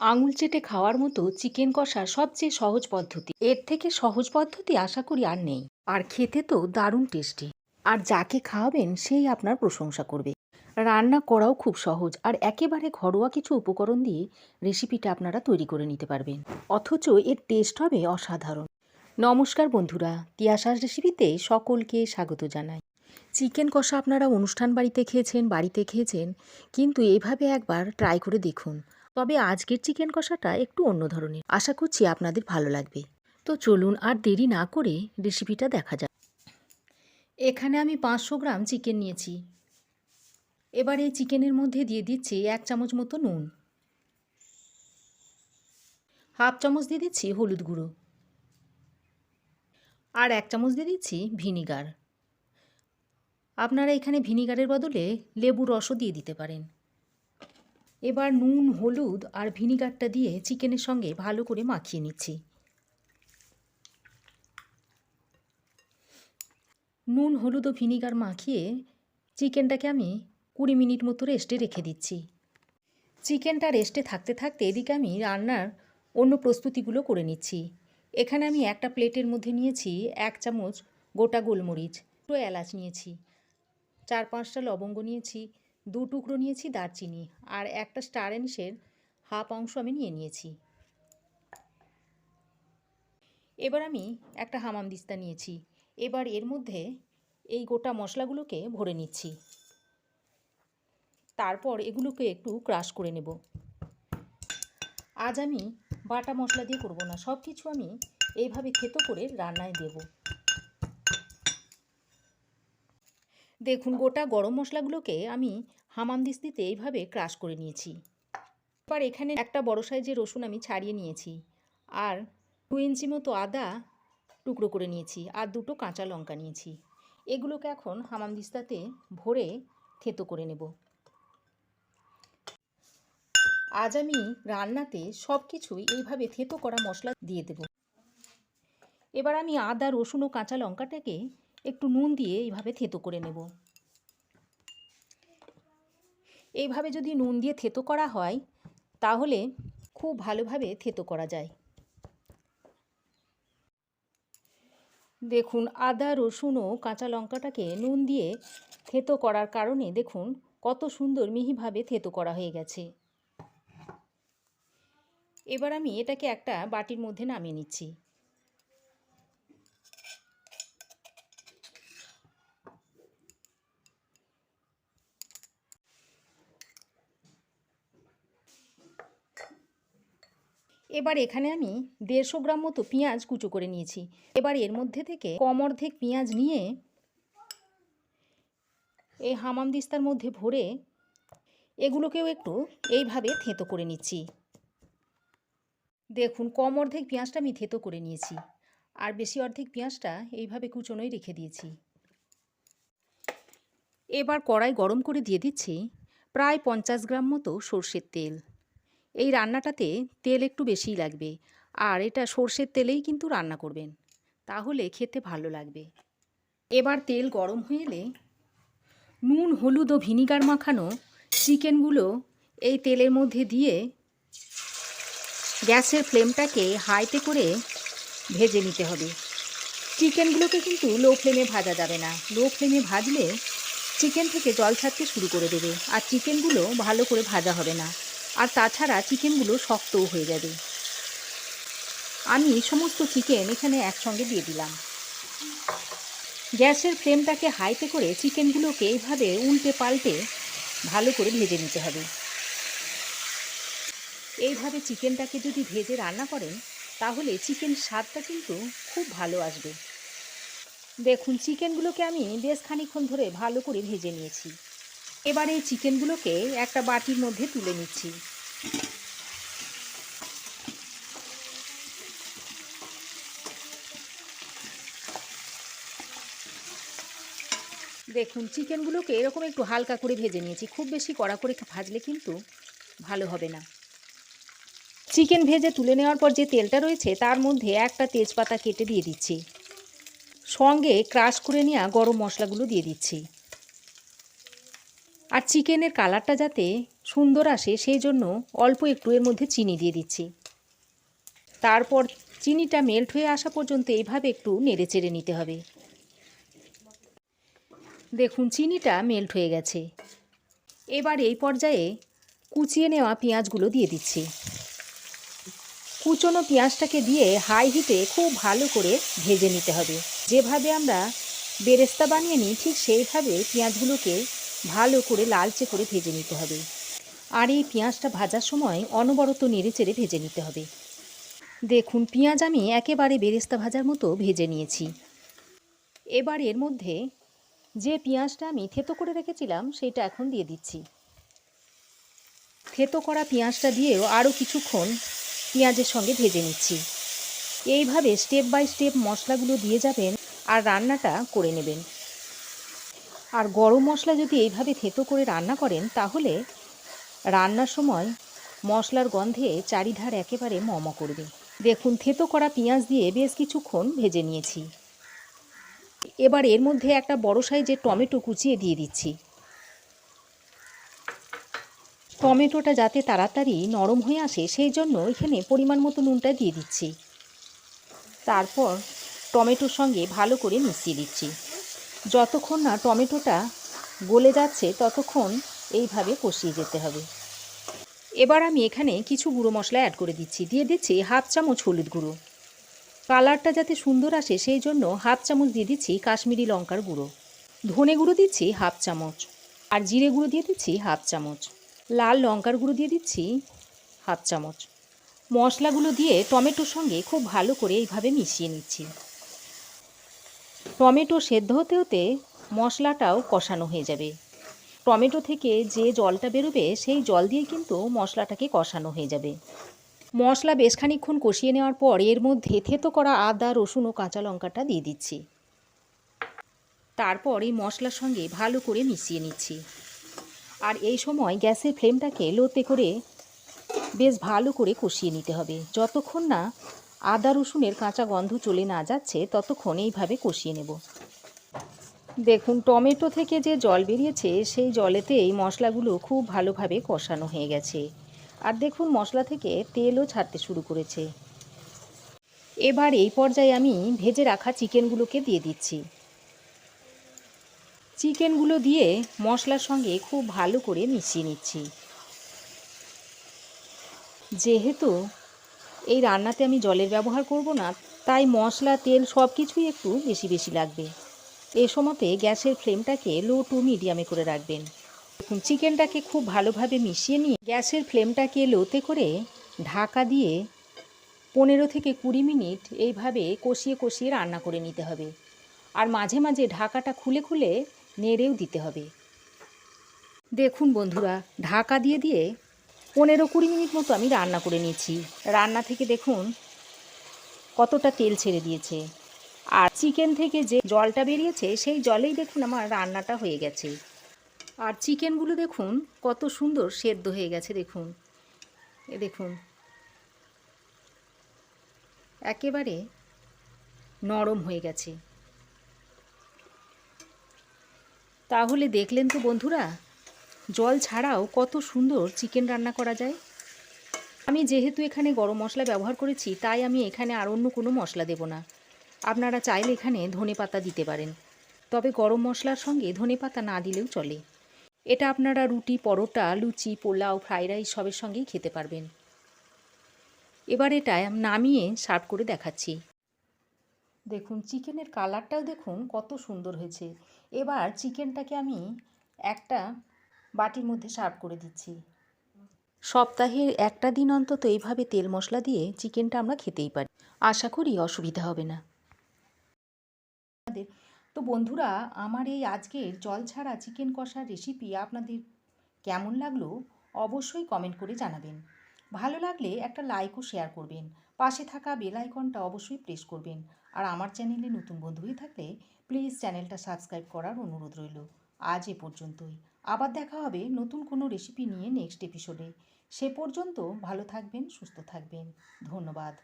আঙুল চেটে খাওয়ার মতো চিকেন কষা সবচেয়ে সহজ পদ্ধতি। এর থেকে সহজ পদ্ধতি আশা করি আর নেই। আর খেতে তো দারুণ টেস্টি। আর যাকে খাওয়াবেন সেই আপনার প্রশংসা করবে। রান্না করাও খুব সহজ আর একেবারে ঘরোয়া কিছু উপকরণ দিয়ে রেসিপিটা আপনারা তৈরি করে নিতে পারবেন। অথচ এর টেস্ট হবে অসাধারণ। নমস্কার বন্ধুরা তিয়াশাস রেসিপিতে সকলকে স্বাগত জানাই। চিকেন কষা আপনারা অনুষ্ঠান বাড়িতে খেয়েছেন বাড়িতে খেয়েছেন, কিন্তু এভাবে একবার ট্রাই করে দেখুন। তবে আজকের চিকেন কষাটা একটু অন্য ধরনের। আশা করছি আপনাদের ভালো লাগবে। তো চলুন আর দেরি না করে রেসিপিটা দেখা যাক। এখানে আমি পাঁচশো গ্রাম চিকেন নিয়েছি। এবার এই চিকেনের মধ্যে দিয়ে দিচ্ছি এক চামচ মতো নুন। হাফ চামচ দিয়ে দিচ্ছি হলুদ গুঁড়ো। আর এক চামচ দিয়ে দিচ্ছি ভিনিগার। আপনারা এখানে ভিনিগারের বদলে লেবুর রসও দিয়ে দিতে পারেন। এবার নুন, হলুদ আর ভিনিগারটা দিয়ে চিকেনের সঙ্গে ভালো করে মাখিয়ে নিচ্ছি। নুন, হলুদ ও ভিনিগার মাখিয়ে চিকেনটাকে আমি কুড়ি মিনিট মতো রেস্টে রেখে দিচ্ছি। চিকেনটা রেস্টে থাকতে থাকতে এদিকে আমি রান্নার অন্য প্রস্তুতিগুলো করে নিচ্ছি। এখানে আমি একটা প্লেটের মধ্যে নিয়েছি এক চামচ গোটা গোলমরিচ, দুটো এলাচ নিয়েছি, চার পাঁচটা লবঙ্গ নিয়েছি দু টুকরো নিয়েছি দারচিনি আর একটা স্টার এনিসের হাফ অংশ আমি নিয়ে নিয়েছি। এবার আমি একটা হামাম দিস্তা নিয়েছি। এবার এর মধ্যে এই গোটা মশলাগুলোকে ভরে নিচ্ছি। তারপর এগুলোকে একটু ক্রাশ করে নেব। আজ আমি বাটা মশলা দিয়ে করব না সব কিছু আমি এইভাবে খেতো করে রান্নায় দেব। দেখুন, গোটা গরম মশলাগুলোকে আমি হামাম দিস্তিতে এইভাবে ক্রাশ করে নিয়েছি। এবার এখানে একটা বড় সাইজের রসুন আমি ছাড়িয়ে নিয়েছি আর দু ইঞ্চি মতো আদা টুকরো করে নিয়েছি আর দুটো কাঁচা লঙ্কা নিয়েছি। এগুলোকে এখন হামাম দিস্তাতে ভরে থেতো করে নেব। আজ আমি রান্নাতে সব কিছুই এইভাবে থেতো করা মশলা দিয়ে দেব। এবার আমি আদা, রসুন ও কাঁচা লঙ্কাটাকে একটু নুন দিয়ে এইভাবে থেতো করে নেব। এইভাবে যদি নুন দিয়ে থেতো করা হয়, তাহলে খুব ভালোভাবে থেতো করা যায়। দেখুন, আদা, রসুন ও কাঁচা লঙ্কাটাকে নুন দিয়ে থেতো করার কারণে দেখুন কত সুন্দর মিহিভাবে থেতো করা হয়ে গেছে। এবার আমি এটাকে একটা বাটির মধ্যে নামিয়ে নিচ্ছি। এবার এখানে আমি দেড়শো গ্রাম মতো পেঁয়াজ কুচো করে নিয়েছি। এবার এর মধ্যে থেকে কম অর্ধেক পেঁয়াজ নিয়ে এই হামাম দিস্তার মধ্যে ভরে এগুলোকেও একটু এইভাবে থেঁতো করে নিচ্ছি। দেখুন, কম অর্ধেক পেঁয়াজটা আমি থেঁতো করে নিয়েছি। আর বেশি অর্ধেক পেঁয়াজটা এইভাবে কুচোনোই রেখে দিয়েছি। এবার কড়াই গরম করে দিয়ে দিচ্ছি প্রায় পঞ্চাশ গ্রাম মতো সর্ষের তেল। এই রান্নাটাতে তেল একটু বেশিই লাগবে। আর এটা সর্ষের তেলেই কিন্তু রান্না করবেন। তাহলে খেতে ভালো লাগবে। এবার তেল গরম হয়ে এলে নুন, হলুদ ও ভিনিগার মাখানো চিকেনগুলো এই তেলের মধ্যে দিয়ে গ্যাসের ফ্লেমটাকে হাইতে করে ভেজে নিতে হবে। চিকেনগুলোকে কিন্তু লো ফ্লেমে ভাজা যাবে না। লো ফ্লেমে ভাজলে চিকেন থেকে জল ছাড়তে শুরু করে দেবে। আর চিকেনগুলো ভালো করে ভাজা হবে না। আর তাছাড়া চিকেনগুলো শক্তও হয়ে যাবে। আমি সমস্ত চিকেন এখানে একসঙ্গে দিয়ে দিলাম। গ্যাসের ফ্লেমটাকে হাইতে করে চিকেনগুলোকে এইভাবে উল্টে পাল্টে ভালো করে ভেজে নিতে হবে। এইভাবে চিকেনটাকে যদি ভেজে রান্না করেন, তাহলে চিকেন স্বাদটা কিন্তু খুব ভালো আসবে। দেখুন, চিকেনগুলোকে আমি বেশ খানিক্ষণ ধরে ভালো করে ভেজে নিয়েছি। এবার এই চিকেনগুলোকে একটা বাটির মধ্যে তুলে নিচ্ছি। দেখুন, চিকেনগুলোকে এরকম একটু হালকা করে ভেজে নিয়েছি। খুব বেশি কড়া করে ভাজলে কিন্তু ভালো হবে না। চিকেন ভেজে তুলে নেওয়ার পর যে তেলটা রয়েছে, তার মধ্যে একটা তেজপাতা কেটে দিয়ে দিচ্ছি। সঙ্গে ক্রাশ করে নেওয়া গরম মশলাগুলো দিয়ে দিচ্ছি। আর চিকেনের কালারটা যাতে সুন্দর আসে, সেই জন্য অল্প একটু এর মধ্যে চিনি দিয়ে দিচ্ছি। তারপর চিনিটা মেল্ট হয়ে আসা পর্যন্ত এইভাবে একটু নেড়ে চেড়ে নিতে হবে। দেখুন, চিনিটা মেল্ট হয়ে গেছে। এবার এই পর্যায়ে কুচিয়ে নেওয়া পেঁয়াজগুলো দিয়ে দিচ্ছি। কুচনো পেঁয়াজটাকে দিয়ে হাই হিটে খুব ভালো করে ভেজে নিতে হবে। যেভাবে আমরা বেরেস্তা বানিয়ে নিই, ঠিক সেইভাবে পেঁয়াজগুলোকে ভালো করে লালচে করে ভেজে নিতে হবে। আর এই পেঁয়াজটা ভাজার সময় অনবরত নেড়ে চেড়ে ভেজে নিতে হবে। দেখুন, পেঁয়াজ আমি একেবারে বেরেস্তা ভাজার মতো ভেজে নিয়েছি। এবার এর মধ্যে যে পেঁয়াজটা আমি থেতো করে রেখেছিলাম, সেটা এখন দিয়ে দিচ্ছি। থেতো করা পেঁয়াজটা দিয়েও আরও কিছুক্ষণ পেঁয়াজের সঙ্গে ভেজে নিচ্ছি। এইভাবে স্টেপ বাই স্টেপ মশলাগুলো দিয়ে যাবেন আর রান্নাটা করে নেবেন। আর গরম মশলা যদি এইভাবে থেতো করে রান্না করেন, তাহলে রান্নার সময় মশলার গন্ধে চারিধার একেবারে মম করবে। দেখুন, থেতো করা পেঁয়াজ দিয়ে বেশ কিছুক্ষণ ভেজে নিয়েছি। এবার এর মধ্যে একটা বড় সাইজের টমেটো কুচিয়ে দিয়ে দিচ্ছি। টমেটোটা যাতে তাড়াতাড়ি নরম হয়ে আসে, সেই জন্য এখানে পরিমাণ মতো নুনটা দিয়ে দিচ্ছি। তারপর টমেটোর সঙ্গে ভালো করে মিশিয়ে দিচ্ছি। যতক্ষণ না টমেটোটা গলে যাচ্ছে, ততক্ষণ এইভাবে কষিয়ে যেতে হবে। এবার আমি এখানে কিছু গুঁড়ো মশলা অ্যাড করে দিচ্ছি। দিয়ে দিচ্ছি হাফ চামচ হলুদ গুঁড়ো। কালারটা যাতে সুন্দর আসে সেই জন্য হাফ চামচ দিয়ে দিচ্ছি কাশ্মীরি লঙ্কার গুঁড়ো। ধনে গুঁড়ো দিচ্ছি হাফ চামচ। আর জিরে গুঁড়ো দিয়ে দিচ্ছি হাফ চামচ। লাল লঙ্কার গুঁড়ো দিয়ে দিচ্ছি হাফ চামচ। মশলাগুলো দিয়ে টমেটোর সঙ্গে খুব ভালো করে এইভাবে মিশিয়ে নিচ্ছি। টমেটো সেদ্ধ হতে হতে মশলাটাও কষানো হয়ে যাবে। টমেটো থেকে যে জলটা বেরোবে, সেই জল দিয়ে কিন্তু মশলাটাকে কষানো হয়ে যাবে। মশলা বেশ খানিক্ষণ কষিয়ে নেওয়ার পর এর মধ্যে থেতো করা আদা, রসুন ও কাঁচা লঙ্কাটা দিয়ে দিচ্ছি। তারপর এই মশলার সঙ্গে ভালো করে মিশিয়ে নিচ্ছি। আর এই সময় গ্যাসের ফ্লেমটাকে লোতে করে বেশ ভালো করে কষিয়ে নিতে হবে। যতক্ষণ না আদা, রসুনের কাঁচা গন্ধ চলে না যাচ্ছে, ততক্ষণ এইভাবে কষিয়ে নেব। দেখুন, টমেটো থেকে যে জল বেরিয়েছে, সেই জলেতে এই মশলাগুলো খুব ভালোভাবে কষানো হয়ে গেছে। আর দেখুন, মশলা থেকে তেলও ছাড়তে শুরু করেছে। এবার এই পর্যায়ে আমি ভেজে রাখা চিকেনগুলোকে দিয়ে দিচ্ছি। চিকেনগুলো দিয়ে মশলার সঙ্গে খুব ভালো করে মিশিয়ে নিচ্ছি। যেহেতু এই রান্নাতে আমি জলের ব্যবহার করব না, তাই মশলা, তেল সব কিছুই একটু বেশি বেশি লাগবে। এ সময়তে গ্যাসের ফ্লেমটাকে লো টু মিডিয়ামে করে রাখবেন। দেখুন, চিকেনটাকে খুব ভালোভাবে মিশিয়ে নিয়ে গ্যাসের ফ্লেমটাকে লোতে করে ঢাকা দিয়ে পনেরো থেকে কুড়ি মিনিট এইভাবে কষিয়ে কষিয়ে রান্না করে নিতে হবে। আর মাঝে মাঝে ঢাকাটা খুলে খুলে নেড়েও দিতে হবে। দেখুন বন্ধুরা, ঢাকা দিয়ে দিয়ে পনেরো কুড়ি মিনিট মতো আমি রান্না করে নিয়েছি। রান্না থেকে দেখুন কতটা তেল ছেড়ে দিয়েছে। আর চিকেন থেকে যে জলটা বেরিয়েছে, সেই জলেই দেখুন আমার রান্নাটা হয়ে গেছে। আর চিকেনগুলো দেখুন, কত সুন্দর সেদ্ধ হয়ে গেছে, দেখুন। এ দেখুন। একেবারে নরম হয়ে গেছে। তাহলে দেখলেন তো বন্ধুরা, জল ছাড়াও কত সুন্দর চিকেন রান্না করা যায়। আমি যেহেতু এখানে গরম মশলা ব্যবহার করেছি, তাই আমি এখানে আর অন্য কোনো মশলা দেব না। আপনারা চাইলে এখানে ধনে পাতা দিতে পারেন। তবে গরম মশলার সঙ্গে ধনে পাতা না দিলেও চলে। এটা আপনারা রুটি, পরোটা, লুচি, পোলাও, ফ্রাইড রাইস সবের সঙ্গেই খেতে পারবেন। এবার এটা নামিয়ে সার্ভ করে দেখাচ্ছি। দেখুন, চিকেনের কালারটাও দেখুন কত সুন্দর হয়েছে। এবার চিকেনটাকে আমি একটা বাটির মধ্যে সার্ভ করে দিচ্ছি। সপ্তাহের একটা দিন অন্তত এইভাবে তেল মশলা দিয়ে চিকেনটা আমরা খেতেই পারি। আশা করি অসুবিধা হবে না। তো বন্ধুরা, আমার এই আজকের জল ছাড়া চিকেন কষার রেসিপি আপনাদের কেমন লাগল অবশ্যই কমেন্ট করে জানাবেন। ভালো লাগলে একটা লাইক ও শেয়ার করবেন। পাশে থাকা বেল আইকনটা অবশ্যই প্রেস করবেন। আর আমার চ্যানেলে নতুন বন্ধু হয়ে থাকলে প্লিজ চ্যানেলটা সাবস্ক্রাইব করার অনুরোধ রইল। আজ এ পর্যন্তই। আবার দেখা হবে নতুন কোনো রেসিপি নিয়ে নেক্সট এপিসোডে সে পর্যন্ত ভালো থাকবেন, সুস্থ থাকবেন। ধন্যবাদ।